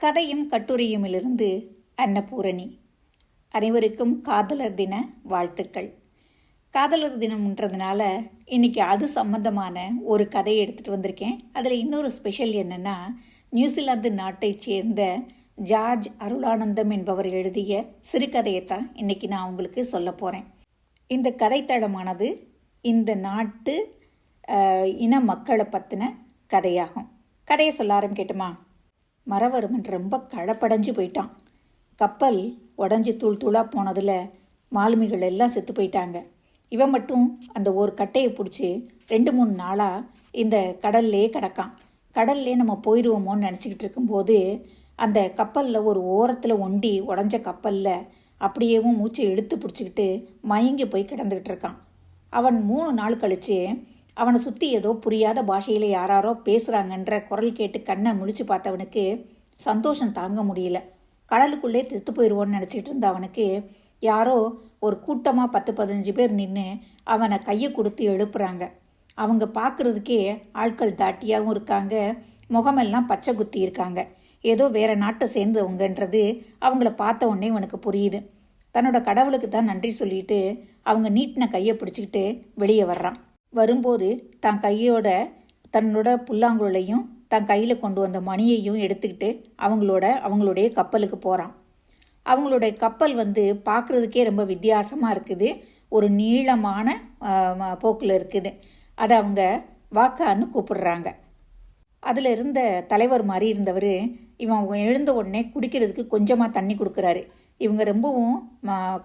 கதையும் கட்டுரையுமிலிருந்து அன்னபூரணி. அனைவருக்கும் காதலர் தின வாழ்த்துக்கள். காதலர் தினம்ன்றதுனால இன்றைக்கி அது சம்பந்தமான ஒரு கதையை எடுத்துகிட்டு வந்திருக்கேன். அதில் இன்னொரு ஸ்பெஷல் என்னென்னா நியூசிலாந்து நாட்டைச் சேர்ந்த ஜார்ஜ் அருளானந்தம் என்பவர் எழுதிய சிறுகதையை தான் இன்னைக்கு நான் உங்களுக்கு சொல்ல போகிறேன் இந்த கதைத்தளமானது இந்த நாட்டு இன மக்களை பற்றின கதையாகும். கதையை சொல்ல ஆரம்பிக்கட்டுமா? மரவர்மன் ரொம்ப களப்படைஞ்சு போயிட்டான். கப்பல் உடஞ்சி தூள் தூளாக போனதில் மாலுமிகள் எல்லாம் செத்து போயிட்டாங்க. இவன் மட்டும் அந்த ஒரு கட்டையை பிடிச்சி ரெண்டு மூணு நாளாக இந்த கடல்லே கிடக்கான். கடல்லே நம்ம போயிடுவோமோன்னு நினச்சிக்கிட்டு இருக்கும்போது அந்த கப்பலில் ஒரு ஓரத்தில் ஒண்டி உடஞ்ச கப்பலில் அப்படியேவும் மூச்சை இழுத்து பிடிச்சிக்கிட்டு மயங்கி போய் கிடந்துக்கிட்டு இருக்கான். அவன் மூணு நாள் கழித்து அவனை சுற்றி ஏதோ புரியாத பாஷையில் யாராரோ பேசுகிறாங்கன்ற குரல் கேட்டு கண்ணை முழிச்சு பார்த்தவனுக்கு சந்தோஷம் தாங்க முடியல. கடலுக்குள்ளே தித்து போயிடுவோன்னு நினச்சிட்டு இருந்த அவனுக்கு யாரோ ஒரு கூட்டமாக பத்து பதினஞ்சு பேர் நின்று அவனை கையை கொடுத்து எழுப்புறாங்க. அவங்க பார்க்குறதுக்கே ஆட்கள் தாட்டியாகவும் இருக்காங்க. முகமெல்லாம் பச்சை குத்தி இருக்காங்க. ஏதோ வேற நாட்டை சேர்ந்தவங்கன்றது அவங்கள பார்த்த உடனே இவனுக்கு புரியுது. தன்னோட கடவுளுக்கு தான் நன்றி சொல்லிட்டு அவங்க நீட்டின கையை பிடிச்சிக்கிட்டு வெளியே வர்றான். வரும்போது தான் கையோட தன்னோட புல்லாங்குழலையும் தன் கையில் கொண்டு வந்த மணியையும் எடுத்துக்கிட்டு அவங்களோட அவங்களுடைய கப்பலுக்கு போகிறான் அவங்களுடைய கப்பல் வந்து பார்க்குறதுக்கே ரொம்ப வித்தியாசமாக இருக்குது. ஒரு நீளமான போக்கில் இருக்குது. அதை அவங்க வாக்கான்னு கூப்பிடுறாங்க. அதில் இருந்த தலைவர் மாதிரி இருந்தவர் இவன் எழுந்த உடனே குடிக்கிறதுக்கு கொஞ்சமாக தண்ணி கொடுக்குறாரு. இவங்க ரொம்பவும்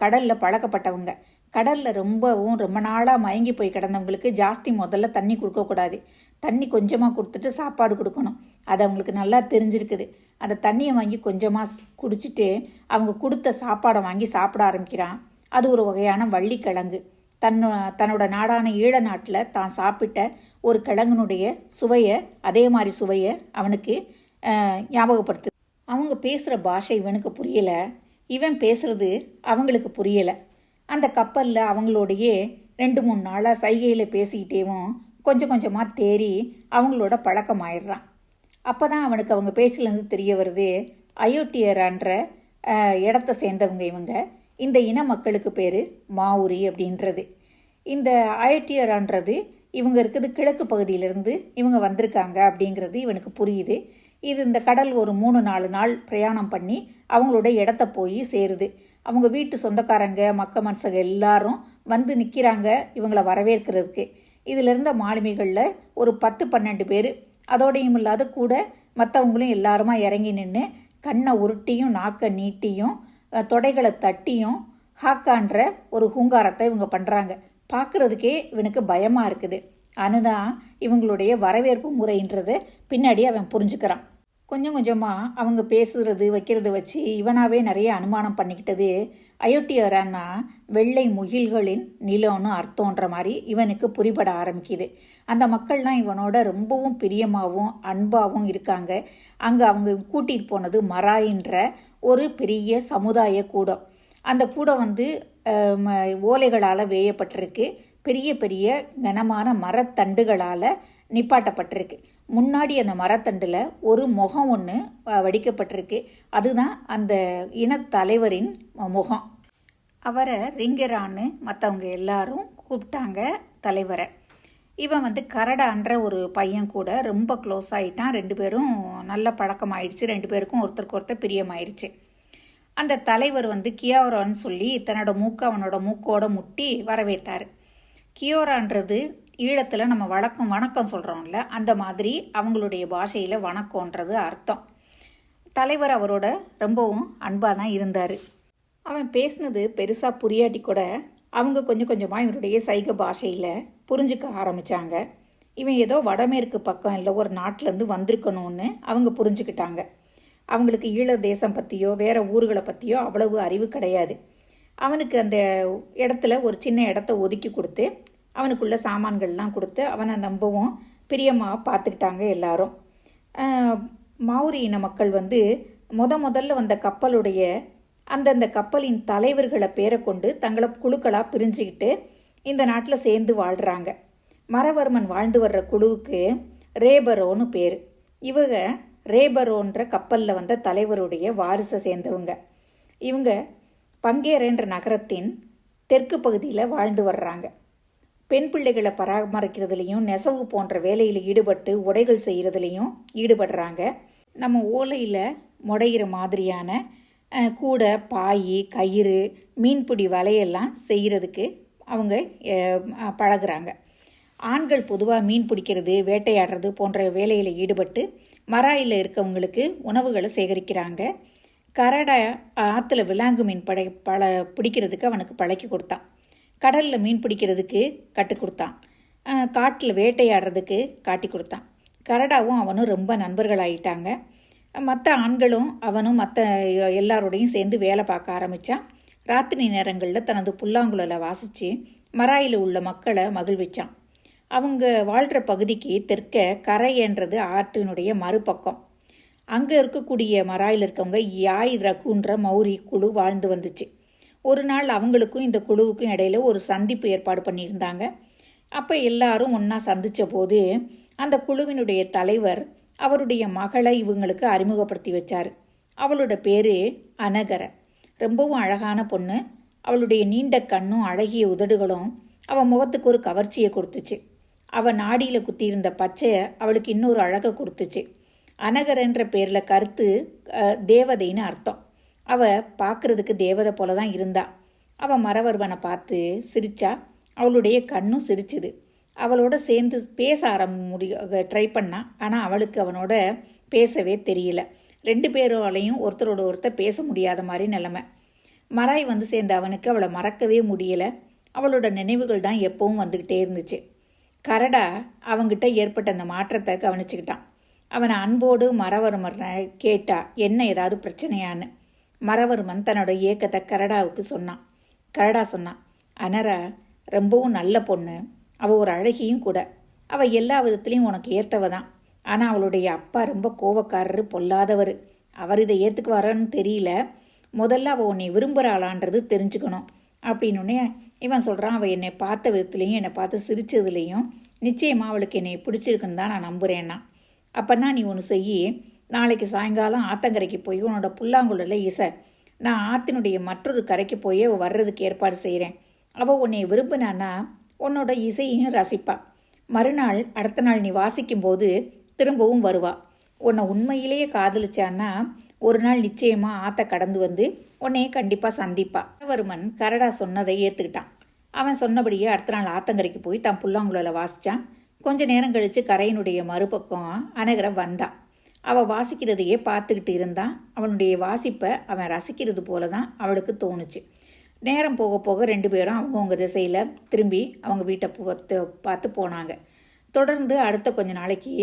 கடலில் பழக்கப்பட்டவங்க. கடலில் ரொம்பவும் ரொம்ப நாளாக மயங்கி போய் கிடந்தவங்களுக்கு ஜாஸ்தி முதல்ல தண்ணி கொடுக்கக்கூடாது தண்ணி கொஞ்சமாக கொடுத்துட்டு சாப்பாடு கொடுக்கணும். அது அவங்களுக்கு நல்லா தெரிஞ்சிருக்குது. அந்த தண்ணியை வாங்கி கொஞ்சமாக குடிச்சிட்டு அவங்க கொடுத்த சாப்பாடை வாங்கி சாப்பிட ஆரம்பிக்கிறான். அது ஒரு வகையான வள்ளிக்கிழங்கு. தன்னோ தன்னோட நாடான ஈழ நாட்டில் தான் சாப்பிட்ட ஒரு கிழங்குனுடைய சுவையை அதே மாதிரி சுவையை அவனுக்கு ஞாபகப்படுத்து அவங்க பேசுகிற பாஷை இவனுக்கு புரியலை. இவன் பேசுறது அவங்களுக்கு புரியலை. அந்த கப்பலில் அவங்களோடையே ரெண்டு மூணு நாளாக சைகையில் பேசிக்கிட்டேவும் கொஞ்சம் கொஞ்சமாக தேறி அவங்களோட பழக்கமாயிடுறான். அப்போ தான் அவனுக்கு அவங்க பேச்சிலேருந்து தெரிய வருது அயோட்டியரான்ற இடத்த சேர்ந்தவங்க இவங்க. இந்த இன மக்களுக்கு பேர் மாவுரி அப்படின்றது. இந்த அயோட்டியரான்றது இவங்க இருக்குது கிழக்கு பகுதியிலேருந்து இவங்க வந்திருக்காங்க அப்படிங்கிறது இவனுக்கு புரியுது. இது இந்த கடல் ஒரு மூணு நாலு நாள் பிரயாணம் பண்ணி அவங்களோட இடத்த போய் சேருது. அவங்க வீட்டு சொந்தக்காரங்க மக்க மனுஷங்க எல்லாரும் வந்து நிற்கிறாங்க இவங்களை வரவேற்கிறதுக்கு. இதில் இருந்த மாலுமிகளில் ஒரு பத்து பன்னெண்டு பேர். அதோடையும் இல்லாத கூட மற்றவங்களும் எல்லாருமா இறங்கி நின்று கண்ணை உருட்டியும் நாக்கை நீட்டியும் தொடைகளை தட்டியும் ஹாக்கான்ற ஒரு ஹூங்காரத்தை இவங்க பண்ணுறாங்க பார்க்குறதுக்கே இவனுக்கு பயமாக இருக்குது. அதுதான் இவங்களுடைய வரவேற்பு முறைன்றது. பின்னாடி அவன் புரிஞ்சுக்கிறான். கொஞ்சம் கொஞ்சமாக அவங்க பேசுகிறது வைக்கிறது வச்சு இவனாகவே நிறைய அனுமானம் பண்ணிக்கிட்டது. அயோட்டியரான்னா வெள்ளை முகில்களின் நிலம்னு அர்த்தம்ன்ற மாதிரி இவனுக்கு புரிபட ஆரம்பிக்குது. அந்த மக்கள்லாம் இவனோட ரொம்பவும் பிரியமாகவும் அன்பாகவும் இருக்காங்க. அங்கே அவங்க கூட்டிகிட்டு போனது மராயின்ற ஒரு பெரிய சமுதாய கூடம். அந்த கூடம் வந்து ஓலைகளால் வேயப்பட்டிருக்கு. பெரிய பெரிய கனமான மரத்தண்டுகளால் நிப்பாட்டப்பட்டிருக்கு. முன்னாடி அந்த மரத்தண்டில் ஒரு முகம் ஒன்று வடிக்கப்பட்டிருக்கு. அதுதான் அந்த இனத்தலைவரின் முகம். அவரை ரிங்கரான்னு மற்றவங்க எல்லாரும் கூப்பிட்டாங்க தலைவரை. இவன் வந்து கரடான்ற ஒரு பையன் கூட ரொம்ப க்ளோஸ் ஆகிட்டான் ரெண்டு பேரும் நல்ல பழக்கம் ஆயிடுச்சு ரெண்டு பேருக்கும் ஒருத்தருக்கு ஒருத்தர் பிரியமாயிடுச்சு அந்த தலைவர் வந்து கியோரான்னு சொல்லி தன்னோட மூக்கை அவனோட மூக்கோட முட்டி வரவேற்றார் கியோரான்றது ஈழத்தில் நம்ம வழக்கம் வணக்கம் சொல்கிறோம்ல அந்த மாதிரி அவங்களுடைய பாஷையில் வணக்கம்ன்றது அர்த்தம். தலைவர் அவரோட ரொம்பவும் அன்பாக தான் இருந்தார். அவன் பேசினது பெருசாக புரியாட்டி கூட அவங்க கொஞ்சம் கொஞ்சமாக இவருடைய சைக பாஷையில் புரிஞ்சுக்க ஆரம்பித்தாங்க இவன் ஏதோ வடமேற்கு பக்கம் இல்லை ஒரு நாட்டிலேருந்து வந்திருக்கணும்னு அவங்க புரிஞ்சுக்கிட்டாங்க. அவங்களுக்கு ஈழ தேசம் பற்றியோ வேறு ஊர்களை பற்றியோ அவ்வளவு அறிவு கிடையாது. அவனுக்கு அந்த இடத்துல ஒரு சின்ன இடத்த ஒதுக்கி கொடுத்து அவனுக்குள்ள சாமான்கள்லாம் கொடுத்து அவனை நம்பவும் பிரியமாக பார்த்துக்கிட்டாங்க எல்லாரும். மாவுரி இன மக்கள் வந்து முத முதல்ல வந்த கப்பலுடைய அந்தந்த கப்பலின் தலைவர்களை பேரை கொண்டு தங்களை குழுக்களாக பிரிஞ்சுக்கிட்டு இந்த நாட்டில் சேர்ந்து வாழ்கிறாங்க மரவர்மன் வாழ்ந்து வர்ற குழுவுக்கு ரேபரோன்னு பேர். இவங்க ரேபரோன்ற கப்பலில் வந்த தலைவருடைய வாரிசை சேர்ந்தவங்க. இவங்க பங்கேரன்ற நகரத்தின் தெற்கு பகுதியில் வாழ்ந்து வர்றாங்க. பெண் பிள்ளைகளை பராமரிக்கிறதுலையும் நெசவு போன்ற வேலையில் ஈடுபட்டு உடைகள் செய்கிறதுலையும் ஈடுபடுறாங்க. நம்ம ஓலையில் முடையிற மாதிரியான கூடை பாய் கயிறு மீன்பிடி வலையெல்லாம் செய்கிறதுக்கு அவங்க பழகுறாங்க. ஆண்கள் பொதுவாக மீன் பிடிக்கிறது வேட்டையாடுறது போன்ற வேலையில் ஈடுபட்டு மராயில் இருக்கவங்களுக்கு உணவுகளை சேகரிக்கிறாங்க. கரடை ஆற்றுல விலாங்கு மீன் படை பழ பிடிக்கிறதுக்கு அவனுக்கு பழக்கி கொடுத்தான். கடலில் மீன் பிடிக்கிறதுக்கு கற்றுக் கொடுத்தான். காட்டில் வேட்டையாடுறதுக்கு காட்டி கொடுத்தான். கரடாவும் அவனும் ரொம்ப நண்பர்களாயிட்டாங்க. மற்ற ஆண்களும் அவனும் மற்ற எல்லாரோடையும் சேர்ந்து வேலை பார்க்க ஆரம்பித்தான் ராத்திரி நேரங்களில் தனது புல்லாங்குழலை வாசித்து மராயில் உள்ள மக்களை மகிழ்விச்சான். அவங்க வாழ்கிற பகுதிக்கு தெற்க கரையன்றது ஆற்றினுடைய மறுபக்கம். அங்கே இருக்கக்கூடிய மராயில் இருக்கவங்க யாய் ரகுன்ற மௌரி குழு வாழ்ந்து வந்துச்சு. ஒரு நாள் அவங்களுக்கும் இந்த குழுவுக்கும் இடையில ஒரு சந்திப்பு ஏற்பாடு பண்ணியிருந்தாங்க. அப்போ எல்லாரும் ஒன்றா சந்தித்த போது அந்த குழுவினுடைய தலைவர் அவருடைய மகளை இவங்களுக்கு அறிமுகப்படுத்தி வச்சார். அவளோட பேர் அனகர. ரொம்பவும் அழகான பொண்ணு. அவளுடைய நீண்ட கண்ணும் அழகிய உதடுகளும் அவன் முகத்துக்கு ஒரு கவர்ச்சியை கொடுத்துச்சு. அவள் நாடியில் குத்தியிருந்த பச்சை அவளுக்கு இன்னொரு அழகை கொடுத்துச்சு. அனகரன்ற பேரில் கருத்து தேவதைன்னு அர்த்தம். அவ பார்க்கறதுக்கு தேவதை போல தான் இருந்தா. அவ மரவர்வனை பார்த்து சிரிச்சா. அவளுடைய கண்ணும் சிரிச்சுது. அவளோட சேர்ந்து பேச ஆரம்ப முடிய ட்ரை பண்ணா. ஆனால் அவளுக்கு அவனோட பேசவே தெரியல. ரெண்டு பேரோலையும் ஒருத்தரோட ஒருத்தர் பேச முடியாத மாதிரி நிலமை. மராய் வந்து சேர்ந்த அவனுக்கு அவளை மறக்கவே முடியல. அவளோட நினைவுகள் தான் எப்பவும் வந்துக்கிட்டே இருந்துச்சு. கரடா அவங்கிட்ட ஏற்பட்ட அந்த மாற்றத்தை கவனிச்சுக்கிட்டான். அவனை அன்போடு மரவர்மனை கேட்டா என்ன ஏதாவது பிரச்சனையான்னு? மரவர்மன் தன்னோட ஏக்கத்தை கரடாவுக்கு சொன்னான். கரடா சொன்னான் அனரா ரொம்பவும் நல்ல பொண்ணு. அவள் ஒரு அழகியும் கூட. அவள் எல்லா விதத்துலேயும் உனக்கு ஏற்றவ தான். ஆனால் அவளுடைய அப்பா ரொம்ப கோவக்காரரு பொல்லாதவர். அவர் இதை ஏற்றுக்குவாரான்னு தெரியல. முதல்ல அவள் உன்னை விரும்புகிறாளான்றது தெரிஞ்சுக்கணும். அப்படின்னோடனே இவன் சொல்கிறான் அவள் என்னை பார்த்த விதத்துலேயும் என்னை பார்த்து சிரித்ததுலேயும் நிச்சயமாக அவளுக்கு என்னை பிடிச்சிருக்குன்னு தான் நான் நம்புகிறேன்னா அப்போன்னா நீ ஒன்று செய்யி. நாளைக்கு சாயங்காலம் ஆத்தங்கரைக்கு போய் உன்னோட புல்லாங்குழல இசை. நான் ஆத்தினுடைய மற்றொரு கரைக்கு போய் அவள் வர்றதுக்கு ஏற்பாடு செய்கிறேன் அவள் உன்னை விரும்பினான்னா உன்னோட இசையையும் ரசிப்பா. மறுநாள் அடுத்த நாள் நீ வாசிக்கும்போது திரும்பவும் வருவா. உன்னை உண்மையிலேயே காதலிச்சான்னா ஒரு நாள் நிச்சயமாக ஆத்த கடந்து வந்து உன்னையே கண்டிப்பாக சந்திப்பா. வர்மன் கரடா சொன்னதை ஏற்றுக்கிட்டான் அவன் சொன்னபடியே அடுத்த நாள் ஆத்தங்கரைக்கு போய் தன் புல்லாங்குழலை வாசிச்சான். கொஞ்ச நேரம் கழித்து கரையினுடைய மறுபக்கம் அனகரம் வந்தான் அவள் வாசிக்கிறதையே பார்த்துக்கிட்டு இருந்தான். அவனுடைய வாசிப்பை அவன் ரசிக்கிறது போல தான் அவளுக்கு தோணுச்சு. நேரம் போக போக ரெண்டு பேரும் அவங்கவுங்க திசையில் திரும்பி அவங்க வீட்டை பார்த்து பார்த்து போனாங்க. தொடர்ந்து அடுத்த கொஞ்ச நாளைக்கு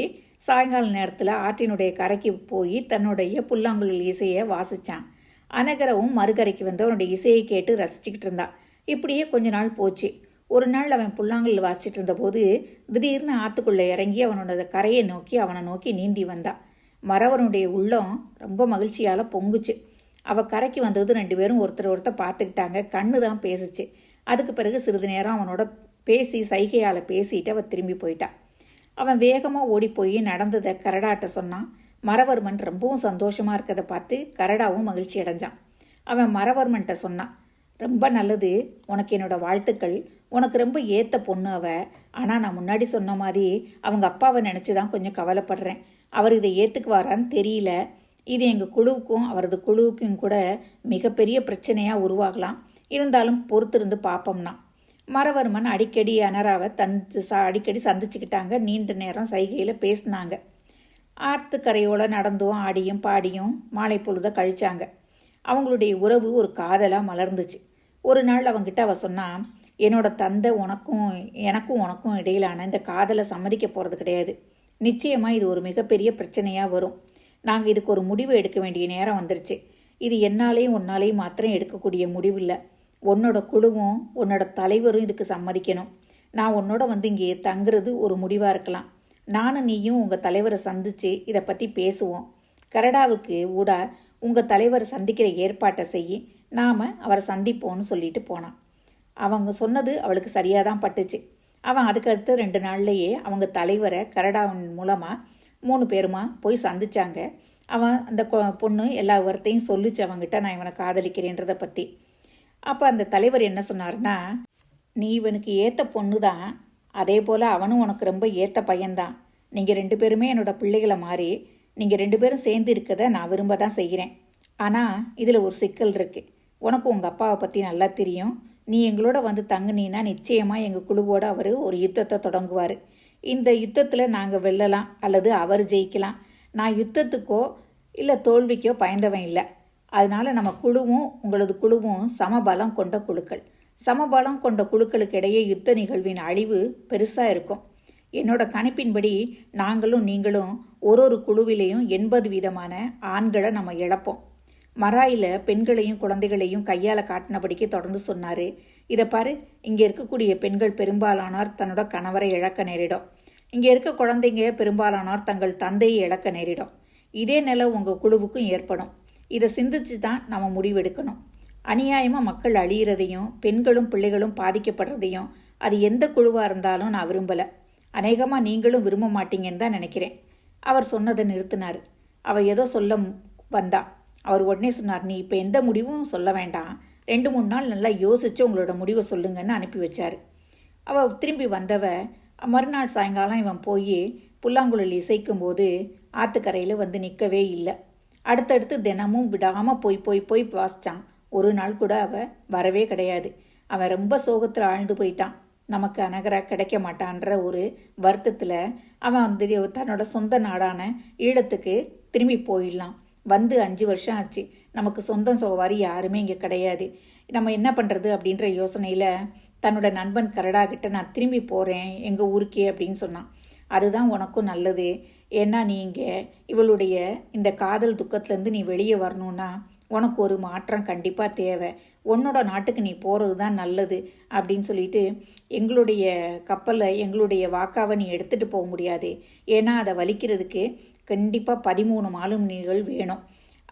சாயங்கால நேரத்தில் ஆற்றினுடைய கரைக்கு போய் தன்னுடைய புல்லாங்குழல் இசையை வாசித்தான் அனகரவும் மறுகரைக்கு வந்து அவனுடைய இசையை கேட்டு ரசிச்சுக்கிட்டு இருந்தான் இப்படியே கொஞ்ச நாள் போச்சு. ஒரு நாள் அவன் புல்லாங்குழல் வாசிச்சுட்டு இருந்தபோது திடீர்னு ஆற்றுக்குள்ளே இறங்கி அவனோட கரையை நோக்கி அவனை நோக்கி நீந்தி வந்தான் மறவனுடைய உள்ளம் ரொம்ப மகிழ்ச்சியால் பொங்குச்சு. அவள் கரைக்கு வந்தது ரெண்டு பேரும் ஒருத்தர் ஒருத்தர் பார்த்துக்கிட்டாங்க. கண்ணு தான் பேசுச்சு. அதுக்கு பிறகு சிறிது நேரம் அவனோட பேசி சைகையால் பேசிட்டு அவள் திரும்பி போயிட்டா. அவன் வேகமாக ஓடி போய் நடந்ததை கரடாட்ட சொன்னான். மரவர்மன் ரொம்பவும் சந்தோஷமாக இருக்கதை பார்த்து கரடாவும் மகிழ்ச்சி அடைஞ்சான். அவன் மரவர்மன்ட்ட சொன்னான் ரொம்ப நல்லது. உனக்கு என்னோடய வாழ்த்துக்கள். உனக்கு ரொம்ப ஏற்ற பொண்ணு அவ. ஆனால் நான் முன்னாடி சொன்ன மாதிரி அவங்க அப்பாவை நினச்சி தான் கொஞ்சம் கவலைப்படுறேன். அவர் இதை ஏற்றுக்குவாரான்னு தெரியல. இது எங்கள் குழுவுக்கும் அவரது குழுவுக்கும் கூட மிகப்பெரிய பிரச்சனையாக உருவாகலாம். இருந்தாலும் பொறுத்திருந்து பார்ப்போம்னா மரவர்மன் அடிக்கடி அனராவை தந்து சா அடிக்கடி சந்திச்சுக்கிட்டாங்க. நீண்ட நேரம் சைகையில் பேசினாங்க. ஆற்றுக்கரையோட நடந்தும் ஆடியும் பாடியும் மாலை பொழுத கழித்தாங்க அவங்களுடைய உறவு ஒரு காதலாக மலர்ந்துச்சு. ஒரு நாள் அவங்கிட்ட அவள் சொன்னால் என்னோட தந்தை உனக்கும் எனக்கும் உனக்கும் இடையிலான இந்த காதலை சம்மதிக்க போகிறது கிடையாது. நிச்சயமாக இது ஒரு மிகப்பெரிய பிரச்சனையாக வரும். நாங்கள் இதுக்கு ஒரு முடிவு எடுக்க வேண்டிய நேரம் வந்துருச்சு. இது என்னாலேயும் உன்னாலேயும் மாத்திரம் எடுக்கக்கூடிய முடிவு இல்லை உன்னோட குழுவும் உன்னோட தலைவரும் இதுக்கு சம்மதிக்கணும். நான் உன்னோட வந்து இங்கே தங்குறது ஒரு முடிவாக இருக்கலாம். நானும் நீயும் உங்கள் தலைவரை சந்தித்து இதை பற்றி பேசுவோம். கரடாவுக்கு ஊடா உங்கள் தலைவரை சந்திக்கிற ஏற்பாட்டை செய்யி நாம் அவரை சந்திப்போம்னு சொல்லிட்டு போனான். அவங்க சொன்னது அவளுக்கு சரியாக தான் பட்டுச்சு. அவன் அதுக்கடுத்து ரெண்டு நாள்லையே அவங்க தலைவரை கரடாவின் மூலமாக மூணு பேருமா போய் சந்திச்சாங்க. அவன் அந்த கொ- பொண்ணு எல்லா விவரத்தையும் சொல்லிச்சு அவன்கிட்ட நான் இவனை காதலிக்கிறேன்றதை பற்றி அப்போ அந்த தலைவர் என்ன சொன்னார்னா நீ இவனுக்கு ஏற்ற பொண்ணு தான் அதே போல் அவனும் உனக்கு ரொம்ப ஏற்ற பையன்தான். நீங்கள் ரெண்டு பேருமே என்னோட பிள்ளைகளை மாறி நீங்கள் ரெண்டு பேரும் சேர்ந்து இருக்கதை நான் விரும்ப தான் செய்கிறேன். ஆனால் இதில் ஒரு சிக்கல் இருக்குது உனக்கு உங்கள் அப்பாவை பற்றி நல்லா தெரியும். நீ எங்களோட வந்து தங்குனீன்னா நிச்சயமாக எங்கள் குழுவோட அவர் ஒரு யுத்தத்தை தொடங்குவார். இந்த யுத்தத்தில் நாங்கள் வெல்லலாம் அல்லது அவர் ஜெயிக்கலாம். நான் யுத்தத்துக்கோ இல்லை தோல்விக்கோ பயந்தவன் இல்லை. அதனால் நம்ம குழுவும் உங்களது குழுவும் சமபலம் கொண்ட குழுக்கள். சமபலம் கொண்ட குழுக்களுக்கு இடையே யுத்த நிகழ்வின் அழிவு பெருசாக இருக்கும். என்னோட கணிப்பின்படி நாங்களும் நீங்களும் ஒரு ஒரு குழுவிலையும் எண்பது விதமான ஆண்களை நம்ம இழப்போம். மராயில் பெண்களையும் குழந்தைகளையும் கையால் காட்டினபடிக்கு தொடர்ந்து சொன்னார். இதை பாரு இங்கே இருக்கக்கூடிய பெண்கள் பெரும்பாலானோர் தன்னோட கணவரை இழக்க நேரிடும். இங்கே இருக்க குழந்தைங்க பெரும்பாலானோர் தங்கள் தந்தையை இழக்க நேரிடும். இதே நிலை உங்கள் குழுவுக்கும் ஏற்படும். இதை சிந்திச்சு தான் நம்ம முடிவெடுக்கணும். அநியாயமாக மக்கள் அழியிறதையும் பெண்களும் பிள்ளைகளும் பாதிக்கப்படுறதையும் அது எந்த குழுவாக இருந்தாலும் நான் விரும்பலை. அநேகமாக நீங்களும் விரும்ப மாட்டீங்கன்னு தான் நினைக்கிறேன். அவர் சொன்னதை நிறுத்தினார். அவள் ஏதோ சொல்ல வந்தா. அவர் உடனே சொன்னார் நீ இப்போ எந்த முடிவும் சொல்ல வேண்டாம். ரெண்டு மூணு நாள் நல்லா யோசித்து உங்களோட முடிவை சொல்லுங்கன்னு அனுப்பி வச்சார். அவ திரும்பி வந்தவ மறுநாள் சாயங்காலம் இவன் போய் புல்லாங்குழல் இசைக்கும்போது ஆத்துக்கரையில் வந்து நிற்கவே இல்லை. அடுத்தடுத்து தினமும் விடாமல் போய் போய் போய் வாசித்தான் ஒரு நாள் கூட அவ வரவே கிடையாது. அவன் ரொம்ப சோகத்தில் ஆழ்ந்து போயிட்டான். நமக்கு அனகரா கிடைக்க மாட்டான்ற ஒரு வருத்தத்தில் அவன் வந்து தன்னோட சொந்த நாடான ஈழத்துக்கு திரும்பி போயிடலாம். வந்து அஞ்சு வருஷம் ஆச்சு. நமக்கு சொந்தம் சோவாரி யாருமே இங்கே கிடையாது. நம்ம என்ன பண்ணுறது அப்படின்ற யோசனையில் தன்னோட நண்பன் கரடா கிட்ட நான் திரும்பி போகிறேன் எங்கள் ஊருக்கே அப்படின்னு சொன்னான். அதுதான் உனக்கும் நல்லது. ஏன்னா நீங்கள் இவளுடைய இந்த காதல் துக்கத்துலேருந்து நீ வெளியே வரணும்னா உனக்கு ஒரு மாற்றம் கண்டிப்பாக தேவை. உன்னோட நாட்டுக்கு நீ போகிறது தான் நல்லது அப்படின்னு சொல்லிட்டு எங்களுடைய கப்பலை எங்களுடைய வாக்காவை நீ எடுத்துகிட்டு போக முடியாது. ஏன்னா அதை வலிக்கிறதுக்கு கண்டிப்பாக பதிமூணு மாலுமிகள் வேணும்.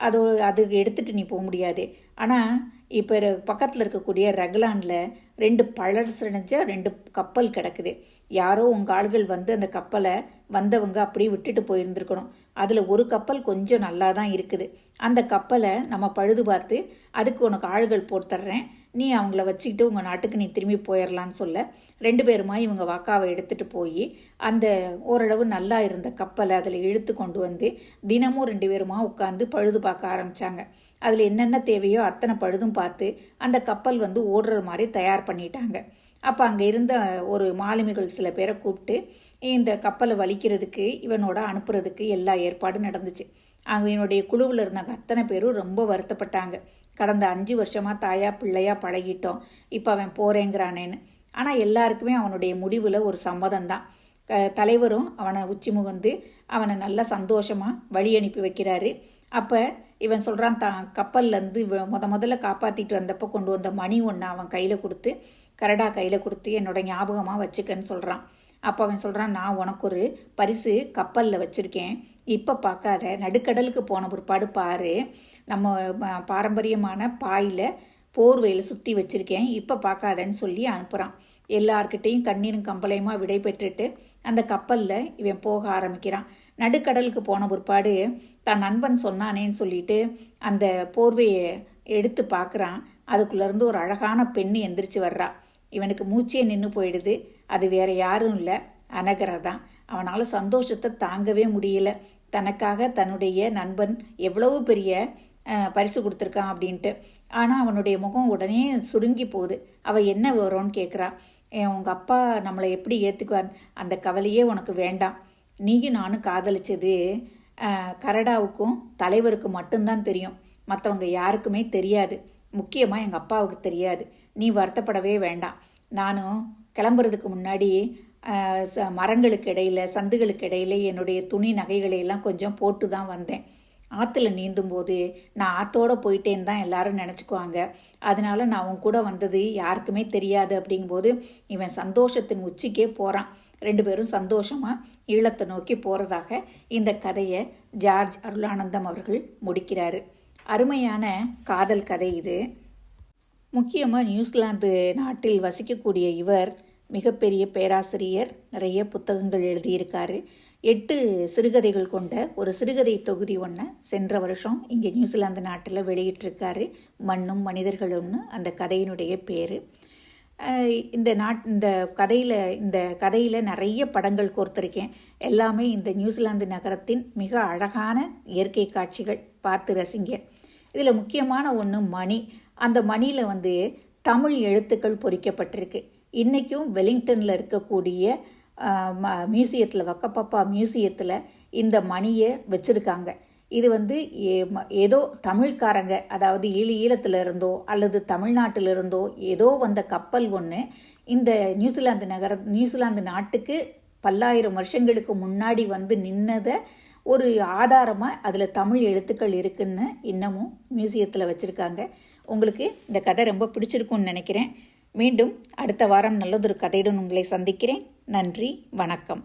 அது அது எடுத்துட்டு நீ போக முடியாது. ஆனால் இப்போ பக்கத்தில் இருக்கக்கூடிய ரகுலானில் ரெண்டு பழசடைஞ்ச ரெண்டு கப்பல் கிடக்குது. யாரோ உங்கள் ஆள்கள் வந்து அந்த கப்பலை வந்தவங்க அப்படியே விட்டுட்டு போயிருந்துருக்கணும். அதில் ஒரு கப்பல் கொஞ்சம் நல்லா தான் இருக்குது. அந்த கப்பலை நம்ம பழுது பார்த்து அதுக்கு உனக்கு ஆள்கள் போட்டுறேன் நீ அவங்கள வச்சுக்கிட்டு உங்கள் நாட்டுக்கு நீ திரும்பி போயிடலான்னு சொல்ல. ரெண்டு பேருமா இவங்க வாக்காவை எடுத்துகிட்டு போய் அந்த ஓரளவு நல்லா இருந்த கப்பலை அதில் இழுத்து கொண்டு வந்து தினமும் ரெண்டு பேருமா உட்காந்து பழுது பார்க்க ஆரம்பித்தாங்க அதில் என்னென்ன தேவையோ அத்தனை பழுதும் பார்த்து அந்த கப்பல் வந்து ஓடுற மாதிரி தயார் பண்ணிட்டாங்க. அப்போ அங்கே இருந்த ஒரு மாலுமிகள் சில பேரை கூப்பிட்டு இந்த கப்பலை வலிக்கிறதுக்கு இவனோட அனுப்புறதுக்கு எல்லா ஏற்பாடும் நடந்துச்சு. அங்கே என்னுடைய குழுவில் இருந்தாங்க அத்தனை பேரும் ரொம்ப வருத்தப்பட்டாங்க. கடந்த அஞ்சு வருஷமாக தாயா பிள்ளையா பழகிட்டோம். இப்போ அவன் போகிறேங்கிறானேன்னு ஆனால் எல்லாருக்குமே அவனுடைய முடிவில் ஒரு சம்மதம் தான் தலைவரும் அவனை உச்சி முகந்து அவனை நல்லா சந்தோஷமாக வழி அனுப்பி வைக்கிறாரு. அப்போ இவன் சொல்கிறான் தான் கப்பல்லேருந்து முத முதல்ல காப்பாற்றிட்டு வந்தப்போ கொண்டு வந்த மணி ஒன்று அவன் கையில் கொடுத்து கரடா கையில் கொடுத்து என்னோட ஞாபகமாக வச்சுக்கன்னு சொல்கிறான் அப்போ அவன் சொல்கிறான் நான் உனக்கு ஒரு பரிசு கப்பலில் வச்சுருக்கேன். இப்போ பார்க்காத நடுக்கடலுக்கு போன பிற்பாடு பாரு. நம்ம பாரம்பரியமான பாயில் போர்வையில் சுற்றி வச்சுருக்கேன். இப்போ பார்க்காதன்னு சொல்லி அனுப்புகிறான் எல்லார்கிட்டேயும் கண்ணீரும் கம்பளையுமா விடை பெற்றுட்டு அந்த கப்பலில் இவன் போக ஆரம்பிக்கிறான். நடுக்கடலுக்கு போன பிற்பாடு தன் நண்பன் சொன்னானேன்னு சொல்லிட்டு அந்த போர்வையை எடுத்து பார்க்குறான். அதுக்குள்ளேருந்து ஒரு அழகான பெண்ணு எந்திரிச்சு வர்றா. இவனுக்கு மூச்சே நின்று போயிடுது. அது வேற யாரும் இல்லை. அனகரா தான் அவனால் சந்தோஷத்தை தாங்கவே முடியல. தனக்காக தன்னுடைய நண்பன் எவ்வளவு பெரிய பரிசு கொடுத்துருக்கான் அப்படின்ட்டு. ஆனால் அவனுடைய முகம் உடனே சுருங்கி போகுது. அவள் என்ன வரும்னு கேட்குறான் உங்கள் அப்பா நம்மளை எப்படி ஏற்றுக்குவார் அந்த கவலையே உனக்கு வேண்டாம். நீயும் நானும் காதலிச்சது கரடாவுக்கும் தலைவருக்கும் மட்டும்தான் தெரியும். மற்றவங்க யாருக்குமே தெரியாது. முக்கியமாக எங்கள் அப்பாவுக்கு தெரியாது. நீ வருத்தப்படவே வேண்டாம். நானும் கிளம்புறதுக்கு முன்னாடி ச- மரங்களுக்கு இடையில சந்துகளுக்கு இடையில என்னுடைய துணி நகைகளை எல்லாம் கொஞ்சம் போட்டு தான் வந்தேன். ஆற்றுல நீந்தும் போது நான் ஆற்றோடு போயிட்டேன்னு தான் எல்லாரும் நினச்சிக்குவாங்க. அதனால நான் அவன் கூட வந்தது யாருக்குமே தெரியாது அப்படிங்கும்போது இவன் சந்தோஷத்தின் உச்சிக்கே போகிறான் ரெண்டு பேரும் சந்தோஷமாக ஈழத்தை நோக்கி போகிறதாக இந்த கதையை ஜார்ஜ் அருளானந்தம் அவர்கள் முடிக்கிறாரு. அருமையான காதல் கதை இது. முக்கியமாக நியூசிலாந்து நாட்டில் வசிக்கக்கூடிய இவர் மிகப்பெரிய பேராசிரியர். நிறைய புத்தகங்கள் எழுதியிருக்காரு. எட்டு சிறுகதைகள் கொண்ட ஒரு சிறுகதை தொகுதி ஒன்று சென்ற வருஷம் இங்கே நியூசிலாந்து நாட்டில் வெளியிட்டிருக்காரு. மண்ணும் மனிதர்களும்னு அந்த கதையினுடைய பேர். இந்த நாட் இந்த கதையில் இந்த கதையில் நிறைய படங்கள் கோர்த்துருக்கேன். எல்லாமே இந்த நியூசிலாந்து நகரத்தின் மிக அழகான இயற்கை காட்சிகள் பார்த்து ரசிங்க. இதில் முக்கியமான ஒன்று மணி. அந்த மணியில் வந்து தமிழ் எழுத்துக்கள் பொறிக்கப்பட்டிருக்கு. இன்றைக்கும் வெலிங்டனில் இருக்கக்கூடிய ம மியூசியத்தில் வக்கப்பப்பா மியூசியத்தில் இந்த மணியை வச்சுருக்காங்க. இது வந்து ஏதோ தமிழ்காரங்க அதாவது ஈழ ஈழத்தில் இருந்தோ அல்லது தமிழ்நாட்டில் இருந்தோ ஏதோ வந்த கப்பல் ஒன்று இந்த நியூசிலாந்து நகர நியூசிலாந்து நாட்டுக்கு பல்லாயிரம் வருஷங்களுக்கு முன்னாடி வந்து நின்னதை ஒரு ஆதாரமாக அதில் தமிழ் எழுத்துக்கள் இருக்குன்னு இன்னமும் மியூசியத்தில் வச்சுருக்காங்க. உங்களுக்கு இந்த கதை ரொம்ப பிடிச்சிருக்கும்னு நினைக்கிறேன். மீண்டும் அடுத்த வாரம் நல்லதொரு கதையுடன் உங்களை சந்திக்கிறேன். நன்றி வணக்கம்.